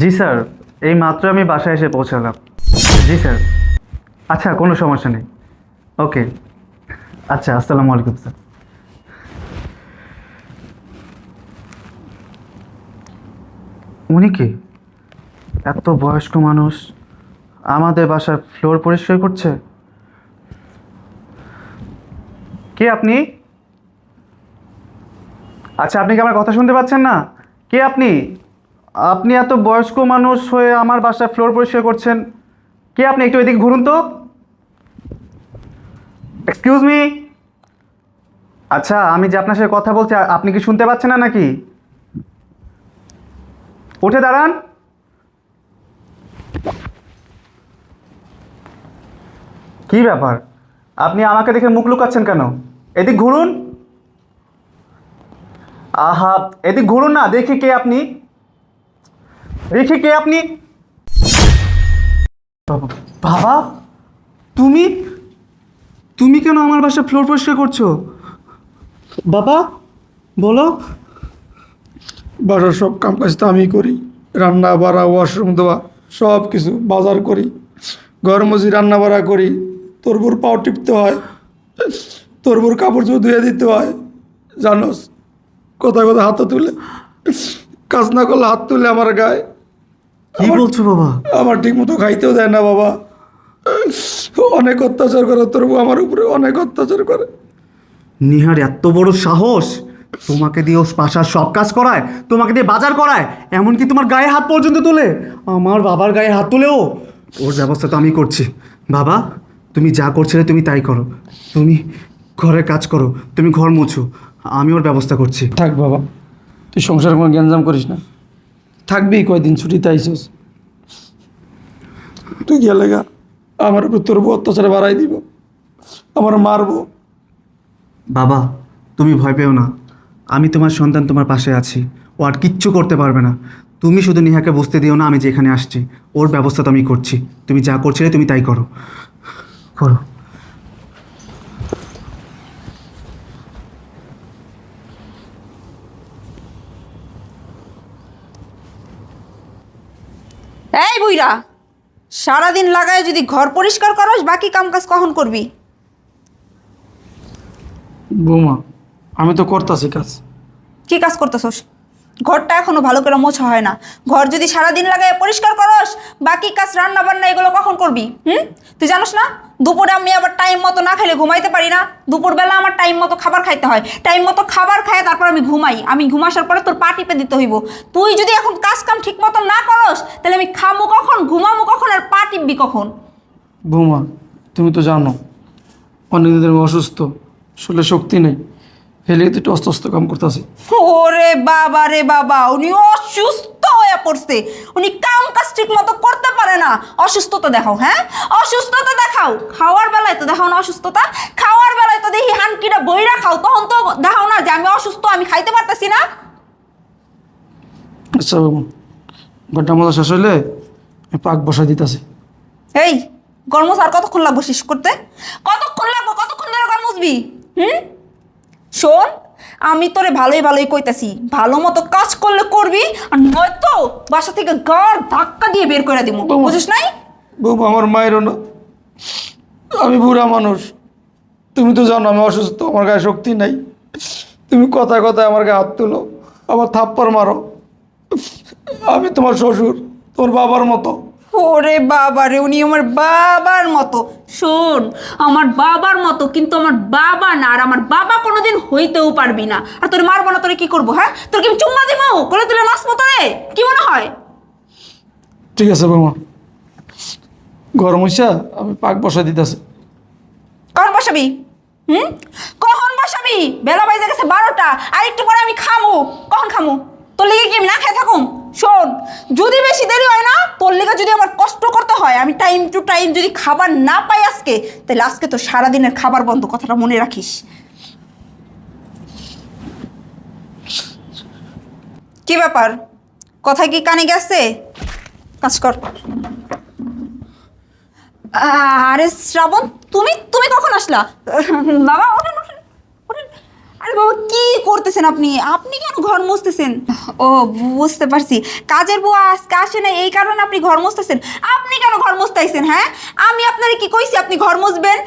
জি sir, এই মাত্র আমি বাসায় এসে পৌঁছালাম। জি স্যার। আচ্ছা কোনো সমস্যা নেই। ওকে। আচ্ছা আসসালামু আলাইকুম, স্যার। উনি কি? এত বয়স্ক মানুষ। আমাদের বাসার ফ্লোর পরিষ্কার করছে? কে আপনি? আচ্ছা আপনি কি আমার কথা শুনতে পাচ্ছেন না? কে আপনি? আপনি এত বয়স্ক মানুষ হয়ে আমার বাসায় ফ্লোর পরিষ্কার করছেন। কে আপনি একটু এদিকে ঘুরুন তো। এক্সকিউজ মি আচ্ছা আমি যে আপনার সাথে কথা বলছি আপনি কি শুনতে পাচ্ছেন না নাকি? উঠে দাঁড়ান। কি ব্যাপার? আপনি আমাকে দেখে মুখ লুকাচ্ছেন কেন? এদিক ঘুরুন। আহা, এদিক ঘুরুন না, দেখি কে আপনি। দেখি কে আপনি? বাবা, তুমি? তুমি কেন আমার বাসায় ফ্লোর পরিষ্কার করছ? বাবা, বলো। বাসার সব কাম কাজ তো আমি করি। রান্না, বাড়া ওয়াশরুম দেওয়া সব কিছু বাজার করি। ঘর মজি, রান্না বাড়া করি। তরবুর পাও টিপতে হয়। তরবুর কাপড় চোপড় ধুয়ে দিতে হয়। জানোস কোথায় কোথায় হাত তুলে, কাজ না করলে হাত তুলে আমার গায়ে। কি বলছো বাবা? আমার ঠিক মতো খাইতেও দেয় না বাবা। অনেক অত্যাচার করে তরবু আমার উপরে অনেক অত্যাচার করে। নিহার এত বড় সাহস তোমাকে দিয়ে ও বাসার সব কাজ করায় তোমাকে দিয়ে বাজার করায় এমনকি তোমার গায়ে হাত পর্যন্ত তোলে। আমার বাবার গায়ে হাত তোলেও ওর ব্যবস্থা তো আমি করছি। বাবা তুমি যা করছিলে তুমি তাই করো। তুমি ঘরের কাজ করো তুমি ঘর মুছো আমি ওর ব্যবস্থা করছি। থাক বাবা তুই সংসারে কোনো গ্যাঞ্জাম করিস না। থাকবি কয়দিন ছুটিতে আইসস? তুই গেলে গা। আমার উপর তোর অত্যাচার বাড়াই দিব আমার মারবো বাবা তুমি ভয় পেও না। আমি তোমার সন্তান তোমার পাশে আছি ও আর কিচ্ছু করতে পারবে না। তুমি শুধু নেহাকে বুঝতে দিও না আমি যেখানে আসছি ওর ব্যবস্থা তো আমি করছি। তুমি যা করছিলে তুমি তাই করো। করো। এই বুইরা সারাদিন লাগায় যদি ঘর পরিষ্কার করস বাকি কাম কাজ কখন করবি? বৌমা আমি তো করতাছি কাজ। কি কাজ করতেছস? ঘরটা এখনও ভালো করে মোছা হয় না। ঘর যদি সারাদিন লাগায় পরিষ্কার করস, বাকি কাজ রান্না বান্না এগুলো কখন করবি? হুম? তুই জানোস না? দুপুরে আমি আবার টাইম মতো না খেলে ঘুমাইতে পারি না। দুপুরবেলা আমার টাইম মতো খাবার খাইতে হয়। টাইম মতো খাবার খায়, তারপর আমি ঘুমাই। আমি ঘুমাসার পরে তোর পা টিপে দিতে হইব। তুই যদি এখন কাজ কাম ঠিক মতো না করস, তাহলে আমি খামু কখন, ঘুমামু কখন আর পা টিপবি কখন? বৌমা, তুমি তো জানো অনেকদিন ধরে অসুস্থ, শরীরে শক্তি নেই। হেলে তো একটু অস্ত অস্ত কাম করতেছি। ওরে বাবা রে বাবা উনি অসুস্থ হয়ে পড়ছে। উনি কাম কাজ ঠিক মতো করতে পারে না। অসুস্থতা দেখাও হ্যাঁ? অসুস্থতা দেখাও। খাওয়ার বেলায় তো দেখাও না অসুস্থতা। খাওয়ার বেলায় তো দেখি হানকিটা বইরা খাও। তখন তো দেখাও না যে আমি অসুস্থ আমি খাইতে পারতেছি না। আচ্ছা বাবু ঘরটা মতো শেষ হইলে আমি পাক বসাই দিতেছি। এই গরমস আর কতক্ষণ লাগবো শেষ করতে? কতক্ষণ লাগবো? কতক্ষণ ধরে গরমসবি হুম? শোন আমি তোরে ভালোই ভালোই কইতাছি। ভালো মতো কাজ করলে করবি আর নয়তো বাসা থেকে গাড় ধাক্কা দিয়ে বের করে দিব। বুঝিস নাই? বৌমা আমার মায়েরও না। আমি বুড়া মানুষ। তুমি তো জানো আমি অসুস্থ আমার গায়ে শক্তি নাই। তুমি কথায় কথায় আমার গায়ে হাত তুলো আবার থাপ্পড় মারো। আমি তোমার শ্বশুর তোমার বাবার মতো। ওরে বাবা রে উনি আমার বাবার মতো। শোন আমার বাবার মতো কিন্তু আমার বাবা না আর আমার বাবা কোনোদিন হইতেও পারবি না। আর তোর মারবো না তোরে কি করব হ্যাঁ? তোর কি আমি চুম্মা দিব কোলে তুলে নাচবো তোরে কি মনে হয়? ঠিক আছে বৌমা। গরম হইসা আমি পাক বসাই দিতেছি। কখন বসাবি? হুম? কখন বসাবি? বেলা বাজে গেছে বারোটা আর একটু পরে আমি খামু। কখন খামু? তোর লিগে কি আমি না খেয়ে থাকুম? টাইম টু টাইম যদি খাবার না পাই আজকে, তাহলে আজকে তো সারাদিনের খাবার বন্ধ কথাটা মনে রাখিস। কি ব্যাপার? কথা কি কানে গেছে? কাজ কর। আরে শ্রাবণ, তুমি তুমি কখন আসলা? বাবা ওঠেন আরে বাবা কি করতেছেন আপনি? আপনি কেন ঘর মুছতেছেন? ও বুঝতে পারছি। কাজের বুয়া আজকে আসে না এই কারণে আপনি ঘর মুছতেছেন। আপনি কেন ঘর মুছতেছেন হ্যাঁ? আমি আপনারে কি কইছি আপনি ঘর মুছবেন?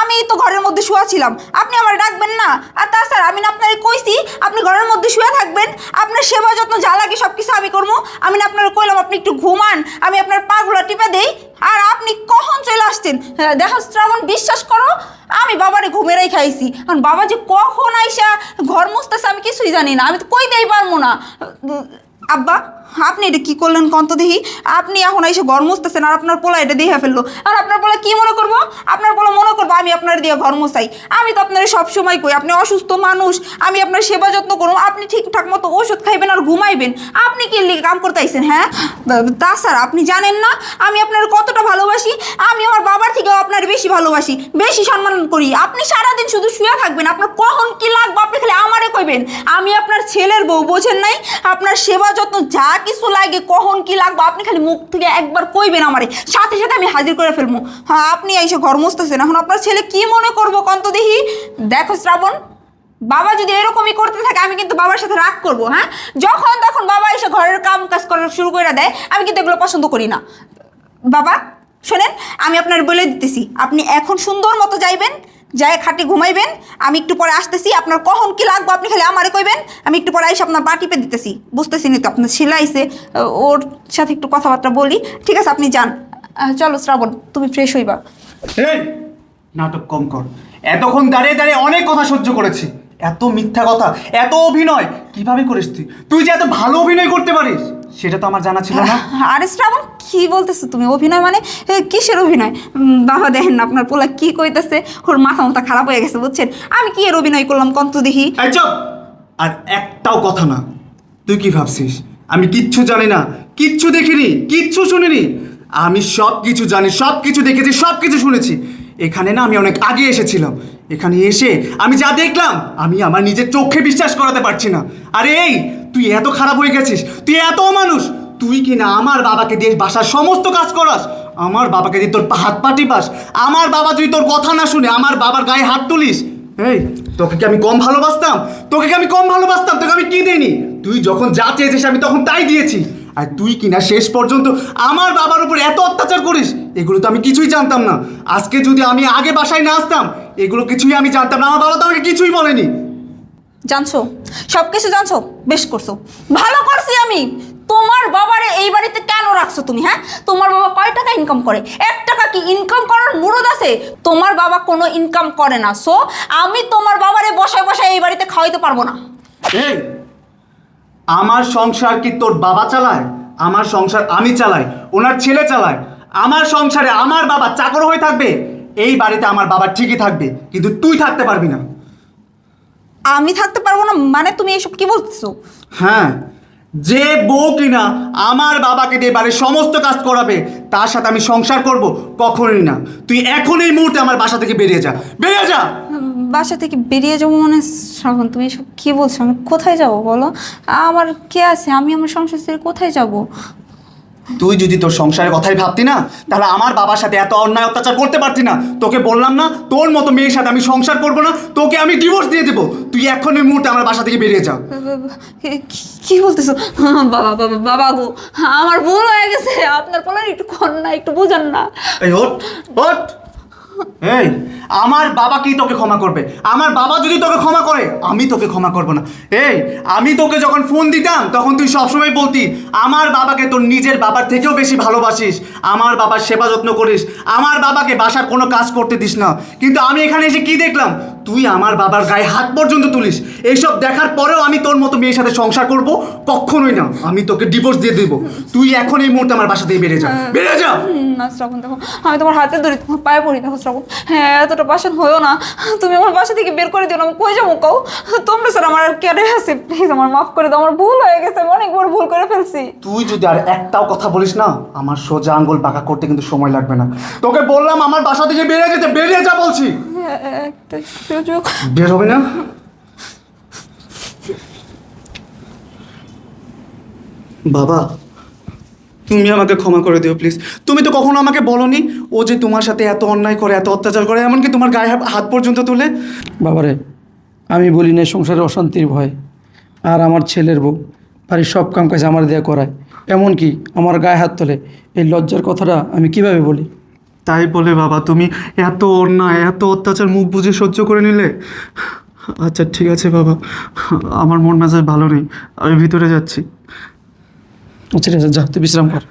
আমি তো ঘরের মধ্যে শুয়া ছিলাম। আপনি আমার ডাকবেন না? আর তাছাড়া আমি না আপনারে কইছি আপনি ঘরের মধ্যে শুয়ে থাকবেন। আপনার সেবা যত্ন যা লাগে সব কিছু আমি করব আমি না আপনার কইলাম আপনি একটু ঘুমান। আমি আপনার পাগুলা টিপে দেই। আর আপনি কখন চলে আসছেন? হ্যাঁ, দেখো শ্রাবণ বিশ্বাস করো আমি বাবারে ঘুমেরাই খাইছি। কারণ বাবা যে কখন আইসা ঘর মুছতেছে আমি কিছুই জানি না। আমি তো কই দেই পারব না। আব্বা, আপনি এটা কি করলেন কন্ত দেখি আপনি এখন এসে ঘর মুছতেছেন আর আপনার পোলা এটা দেখে ফেলল। আর আপনার পোলা কি মনে করব? আপনার পোলা মনে করব আমি আপনার দিয়ে ঘর মুছাই। আমি তো আপনার সব সময় কই, আপনি অসুস্থ মানুষ, আমি আপনার সেবা যত্ন করব, আপনি ঠিকঠাক মতো ওষুধ খাইবেন আর ঘুমাইবেন। আপনি কি কাম করতে আইছেন হ্যাঁ? তাছাড়া আপনি জানেন না, আমি আপনার কতটা ভালোবাসি, আমি আমার বাবার থেকেও আপনার বেশি ভালোবাসি, বেশি সম্মান করি। আপনি সারাদিন শুধু শুয়ে থাকবেন, আপনার কখন কি লাগবে আপনি খালি আমারে কইবেন। আমি আপনার ছেলের বউ বোঝেন নাই, আপনার সেবা যত্ন যা কিছু লাগে, কখন কি লাগবো, আপনি খালি মুখ থেকে একবার কইবেন আমারে। সাথে সাথে আমি হাজির করে ফেলব। হ্যাঁ আপনি এসে ঘর মুছতেছেন। এখন আপনার ছেলে কি মনে করব, কন্ত দেখি। দেখো শ্রাবণ, বাবা যদি এরকমই করতে থাকে, আমি কিন্তু বাবার সাথে রাগ করব হ্যাঁ? যখন তখন বাবা এসে ঘরের কাম কাজ করা শুরু করে দেয়, আমি কিন্তু এগুলো পছন্দ করি না। বাবা, শোনেন, আমি আপনার বলে দিতেছি, আপনি এখন সুন্দর মতো যাইবেন যাই খাটে ঘুমাইবেন, আমি একটু পরে আসতেছি, আপনার কখন কি লাগবে আপনি খালি আমারে কইবেন, আমি একটু পরে এসে আপনার পা টিপে দিতেছি বুঝতেছি না তো আপনার সিলাইছে ওর সাথে একটু কথাবার্তা বলি, ঠিক আছে আপনি যান। চলো শ্রাবণ, তুমি ফ্রেশ হইবা। এই, নাটক কম কর, এতক্ষণ দাঁড়িয়ে দাঁড়িয়ে অনেক কথা সহ্য করেছি, এত মিথ্যা কথা, এত অভিনয়, কীভাবে করিস তুই? তুই যে এত ভালো অভিনয় করতে পারিস। সেটা তো আমার জানা ছিল না। আরে শ্রাবণ কি বলতেছো তুমি? অভিনয় মানে এ, কিসের অভিনয়? উম, বাবা দেখেন না আপনার পোলা কি কইতেছে? ওর মাথা মাথা খারাপ হয়ে গেছে বুঝছেন? আমি কি এর অভিনয় করলাম কন্ত দেখি? এই চুপ! আর একটাও কথা না তুই কি ভাবছিস? আমি কিচ্ছু জানি না কিচ্ছু দেখিনি কিচ্ছু শুনিনি। আমি সব কিছু জানি সব কিছু দেখেছি সব কিছু শুনেছি। এখানে না আমি অনেক আগে এসেছিলাম। এখানে এসে আমি যা দেখলাম, আমি আমার নিজের চোখে বিশ্বাস করাতে পারছি না। আরে এই, তুই এত খারাপ হয়ে গেছিস, তুই এত মানুষ তুই কি না আমার বাবাকে দিয়ে বাসার সমস্ত কাজ করাস? আমার বাবাকে দিয়ে তোর হাত পা টিপাস। আমার বাবা যদি তোর কথা না শুনে আমার বাবার গায়ে হাত তুলিস, এই, তোকে কি আমি কম ভালোবাসতাম? তোকে কি আমি কম ভালোবাসতাম? তোকে আমি কি দিইনি? তুই যখন যা চেয়েছিস আমি তখন তাই দিয়েছি। আর তুই কিনা শেষ পর্যন্ত আমার বাবার উপর এত অত্যাচার করিস এগুলো তো আমি কিছুই জানতাম না। আজকে যদি আমি আগে বাসায় না আসতাম এগুলো কিছুই আমি জানতাম না। আমার বাবা তো আমাকে কিছুই বলেনি। জানছো? সব কিছু জানছো? বেশ করছ। ভালো করছি আমি। তোমার বাবারে এই বাড়িতে কেন রাখছো তুমি হ্যাঁ? তোমার বাবা কয় টাকা ইনকাম করে? এক টাকা কি ইনকাম করার মুরদ আছে? তোমার বাবা কোনো ইনকাম করে না। সো আমি তোমার বাবারে বসায় বসায় এই বাড়িতে খাওয়াইতে পারব না। এই আমার সংসার কি তোর বাবা চালায়? আমার সংসার আমি চালাই ওনার ছেলে চালায়। আমার সংসারে আমার বাবা চাকর হয়ে থাকবে এই বাড়িতে আমার বাবা ঠিকই থাকবে কিন্তু তুই থাকতে পারবি না। আমি থাকতে পারব না মানে তুমি এসব কি বলতেছো হ্যাঁ যে বউ কিনা আমার বাবাকে দিয়ে বাড়ির সমস্ত কাজ করাবে তার সাথে আমি সংসার করব কখনোই না। তুই এখন এই মুহূর্তে আমার বাসা থেকে বেরিয়ে যা বেরিয়ে যা! বাসা থেকে বেরিয়ে যাব মনে শ্রাবণ তুমি এসব কি বলছো? আমি কোথায় যাব বলো? আমার কে আছে? আমি আমার সংসার ছেড়ে কোথায় যাব? তুই যদি তোর সংসারের কথাই ভাবতি না তাহলে আমার বাবার সাথে এত অন্যায় অত্যাচার করতে পারতি না। তোকে বললাম না তোর মতো মেয়ের সাথে আমি সংসার করব না তোকে আমি ডিভোর্স দিয়ে দেবো। তুই এখন এই মুহূর্তে আমার বাসা থেকে বেরিয়ে যা। কি- বলতেছো? বাবা বাবা বাবা গো আমার ভুল হয়ে গেছে। আপনার বলেন একটু কন্যা একটু বোঝান না। ওট এই, আমার বাবা কি তোকে ক্ষমা করবে? আমার বাবা যদি তোকে ক্ষমা করে, আমি তোকে ক্ষমা করব না। এই, আমি তোকে যখন ফোন দিতাম, তখন তুই সবসময় বলতি, আমার বাবাকে তোর নিজের বাবার থেকেও বেশি ভালোবাসিস। আমার বাবার সেবা যত্ন করিস। আমার বাবাকে বাসার কোনো কাজ করতে দিস না। কিন্তু আমি এখানে এসে কি দেখলাম? তুই আমার বাবার গায়ে হাত পর্যন্ত তুলিস। এইসব দেখার পরেও আমি তোর মতো মেয়ের সাথে সংসার করব কখনোই না। আমি তোকে ডিভোর্স দিয়ে দেবো। তুই এখন এই মুহূর্তে আমার বাসা থেকে বেরিয়ে যা। বেরিয়ে যা! হুম, না শ্রাবণ দেখো আমি তোমার হাতে ধরি তোমার পায়ে পড়ি দেখো শ্রাবণ। হ্যাঁ এতটা পাশান হয়েও না। তুমি আমার বাসা থেকে বের করে দিও না আমি কই যাব কাউ তোমরা স্যার আমার আর কেড়ে আছে। প্লিজ আমার মাফ করে দাও আমার ভুল হয়ে গেছে আমি অনেক বড় ভুল করে ফেলছি। তুই যদি আর একটাও কথা বলিস না আমার সোজা আঙ্গুল বাঁকা করতে কিন্তু সময় লাগবে না। তোকে বললাম আমার বাসা থেকে বেরিয়ে যেতে বেরিয়ে যা বলছি। একটা সুযোগ বের হবে না? বাবা, তুমি আমাকে ক্ষমা করে দিও প্লিজ তুমি তো কখনো আমাকে বলনি, ও যে তোমার সাথে এত অন্যায় করে, এত অত্যাচার করে, এমনকি তোমার গায়ে হাত- পর্যন্ত তুলে। বাবারে, আমি বলি না সংসারে অশান্তির ভয়। আর আমার ছেলের বউ, বাড়ির সব কাম কাজ আমার দেয়া করায়। এমনকি আমার গায়ে হাত তোলে, এই লজ্জার কথাটা আমি কীভাবে বলি? তাই বলে বাবা, তুমি এত অন্যায়, এত অত্যাচার মুখ বুঝে সহ্য করে নিলে? আচ্ছা ঠিক আছে বাবা, আমার মন মেজাজ ভালো নেই, আমি ভিতরে যাচ্ছি। আচ্ছা ঠিক আছে, যা, তুই বিশ্রাম কর।